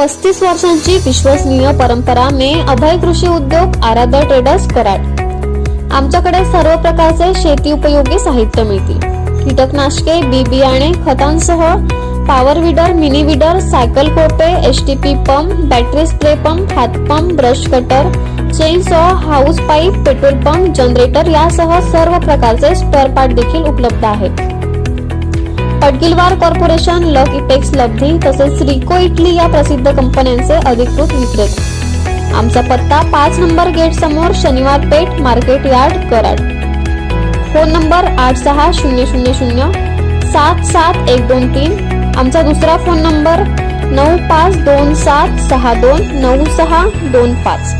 पस्तीस वर्षांची विश्वसनीय परंपरा मे अभय कृषी उद्योग आराध्य ट्रेडर्स कराड. आमच्याकडे सर्व प्रकारचे शेती उपयोगी साहित्य मिळते कीटकनाशके बी बियाणे खतांसह power weeder mini weeder cycle कोपे H T P pump battery spray pump हातपंप brush cutter chain saw house pipe petrol pump generator यासह सर्व प्रकारचे स्पेअर पार्ट देखील उपलब्ध आहेत. पडगिलवार कॉर्पोरेशन लक इटेक्स लब्धी तसेच रिको इटली या प्रसिद्ध कंपन्यांचे अधिकृत विक्रेते. आमचा पत्ता पाच नंबर गेट समोर Shaniwar Peth market yard Karad. Phone number आठ सहा शून्य शून्य शून्य सात सात एक दोन तीन. आमचा दुसरा फोन नंबर नऊ पाच दोन सात सहा दोन नऊ सहा दोन पाच.